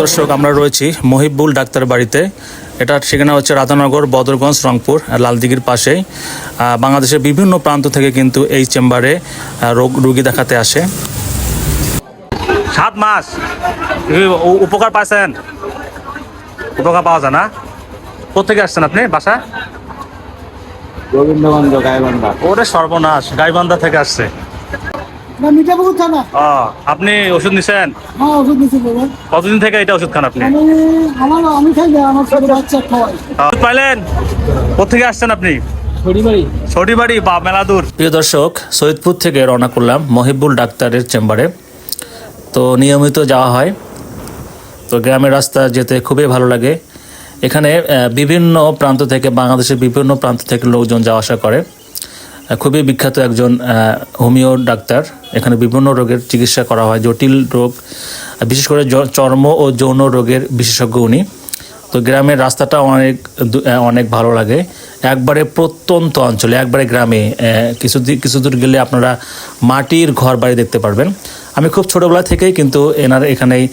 দর্শক, আমরা রয়েছি মহিবুল ডাক্তার বাড়িতে। এটা ঠিকানা হচ্ছে রাধানগর, বদরগঞ্জ, রংপুর লালদিঘির পাশেই। বাংলাদেশের বিভিন্ন প্রান্ত থেকে কিন্তু এই চেম্বারে রোগ, রুগী দেখাতে আসে। সাত মাস। উপকার পাইছেন। উপকার পাওয়া যায় না। কোথেকে আসছেন আপনি? বাসা? গোবিন্দগঞ্জ গাইবান্ধা। ওরে সর্বনাশ গাইবান্ধা থেকে আসছে। আপনি ওষুধ নিছেন? হ্যাঁ কতদিন থেকে এটা ওষুধ খান আপনি? ওষুধ পাইলেন? কোথেকে আসছেন আপনি? ছড়িবাড়ি বা মেলাদুর। প্রিয় দর্শক সৈয়দপুর থেকে রওনা করলাম মহিবুল ডাক্তারের চেম্বারে। তো নিয়মিত যাওয়া হয়। তো গ্রামের রাস্তা যেতে খুবই ভালো লাগে। এখানে বিভিন্ন প্রান্ত থেকে, বাংলাদেশের বিভিন্ন প্রান্ত থেকে লোকজন যাওয়া আসা করে। খুবই বিখ্যাত একজন হোমিও ডাক্তার। এখানে বিভিন্ন রোগের চিকিৎসা করা হয়, জটিল রোগ বিশেষ করে চর্ম ও যৌন রোগের বিশেষজ্ঞ উনি। তো গ্রামের রাস্তাটা অনেক অনেক ভালো লাগে। একবারে প্রত্যন্ত অঞ্চলে, একবারে গ্রামে কিছু কিছু দূর গেলে আপনারা মাটির ঘর বাড়ি দেখতে পারবেন। আমি খুব ছোটোবেলা থেকেই কিন্তু এনার এখানেই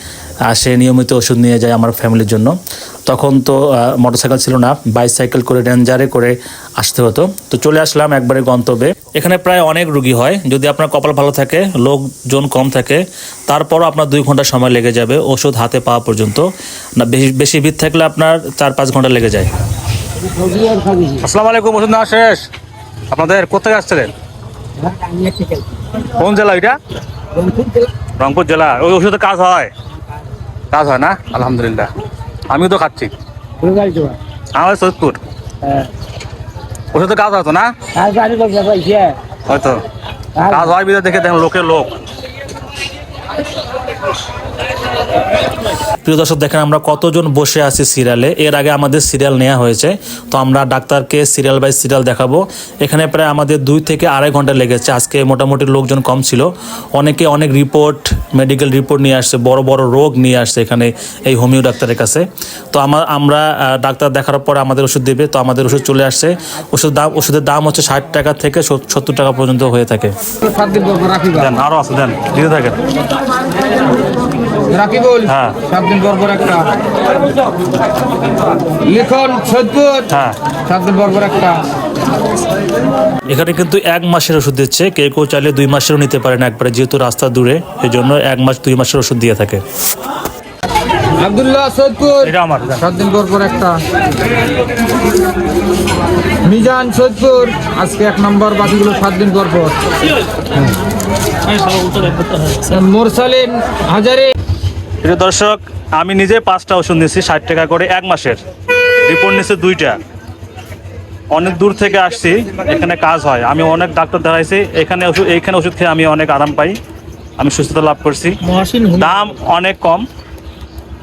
আসে নিয়মিত ওষুধ নিয়ে যায় আমার ফ্যামিলির জন্য। তখন তো মোটরসাইকেল ছিল না বাইসাইকেল করে রেঞ্জারে করে আসতে হতো। তো চলে আসলাম একবারে গন্তব্যে। এখানে প্রায় অনেক রুগী হয়। যদি আপনার কপাল ভালো থাকে লোকজন কম থাকে তারপরও আপনার দুই ঘণ্টা সময় লেগে যাবে ওষুধ হাতে পাওয়া পর্যন্ত। না বেশি বেশি ভিড় থাকলে আপনার চার পাঁচ ঘণ্টা লেগে যায়। আসসালামু আলাইকুম ওষুধ নেওয়া শেষ। আপনাদের কোথায় আসছিলেন? কোন জেলা এটা রংপুর জেলা? ওই ওষুধে কাজ হয়। কাজ হয় না? আলহামদুলিল্লাহ। আমি তো খাচ্ছি। আমার সৈয়দপুর। ওষুধে কাজ হতো না? হয়তো। কাজ হয় বিধে দেখে দেখেন লোকের লোক। প্রিয় দর্শক দেখেন আমরা কতজন বসে আছি সিরিয়ালে এর আগে আমাদের সিরিয়াল নেওয়া হয়েছে। তো আমরা ডাক্তারকে সিরিয়াল বাই সিরিয়াল দেখাবো। এখানে প্রায় আমাদের দুই থেকে আড়াই ঘণ্টা লেগেছে। আজকে মোটামুটি লোকজন কম ছিল। অনেকে অনেক রিপোর্ট মেডিকেল রিপোর্ট নিয়ে আসছে বড় বড় রোগ নিয়ে আসছে এখানে এই হোমিও ডাক্তারের কাছে। তো আমার আমরা ডাক্তার দেখার পর আমাদের ওষুধ দেবে। তো আমাদের ওষুধ চলে আসছে। ওষুধ দাম ওষুধের দাম হচ্ছে ষাট টাকা থেকে সত্তর টাকা পর্যন্ত হয়ে থাকে। দিন আরও আছে দেন দিতে থাকেন। হ্যাঁ। সাত দিন পর পর একটা লিখন সৈয়দপুর হ্যাঁ। সাত দিন পর পর একটা এখানে কিন্তু এক মাসের ওষুধ দিচ্ছে। কেউ কেউ চাইলে দুই মাসেরও নিতে পারেন একবারে যেহেতু রাস্তা দূরে এই জন্য এক মাস দুই মাসের ওষুধ দিয়ে থাকে। আব্দুল্লাহ সৈয়দপুর এটা সাত দিন পর পর একটা মিজান সৈয়দপুর আজকে এক নম্বর বাকিগুলো সাত দিন পর পর মোরসালিন হাজারে। প্রিয় দর্শক আমি নিজে পাঁচটা ওষুধ নিয়েছি ষাট টাকা করে এক মাসের। রিপোর্ট নিয়েছে দুইটা। অনেক দূর থেকে আসছি এখানে কাজ হয়। আমি অনেক ডাক্তার দেখাইছি এখানে ওষুধ এইখানে ওষুধ খেয়ে আমি অনেক আরাম পাই। আমি সুস্থতা লাভ করছি। দাম অনেক কম।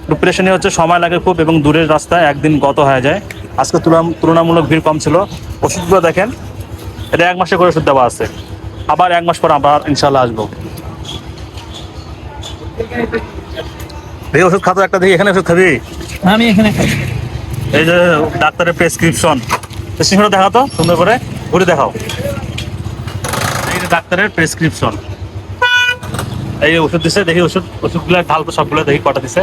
প্রিপারেশনে হচ্ছে সময় লাগে খুব এবং দূরের রাস্তায় একদিন গত হয়ে যায়। আজকে তুলনা- তুলনামূলক ভিড় কম ছিল। ওষুধগুলো দেখেন এটা এক মাসে করে ওষুধ দেওয়া আছে। আবার এক মাস পর আবার ইনশাল্লাহ আসব। দেখি ওষুধ খাতো একটা দেখি এখানে ওষুধ খাবি? আমি এখানে খাই। এই যে ডাক্তারের প্রেসক্রিপশন প্রেসক্রিপশনটা দেখাও তো সুন্দর করে। ঘুরে দেখাও। এই যে ডাক্তারের প্রেসক্রিপশন এই ওষুধ দিছে দেখি ওষুধ ওষুধগুলো ঢাল তো সবগুলো দেখি কটা দিছে।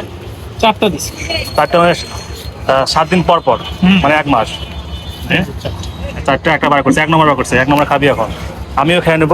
চারটা দিছি। চারটে মানে সাত দিন পর পর মানে এক মাস। হ্যাঁ? চারটে একটা বার করছে এক নম্বর বার করছে এক নম্বর খাবি এখন। আমিও খেয়ে নেব।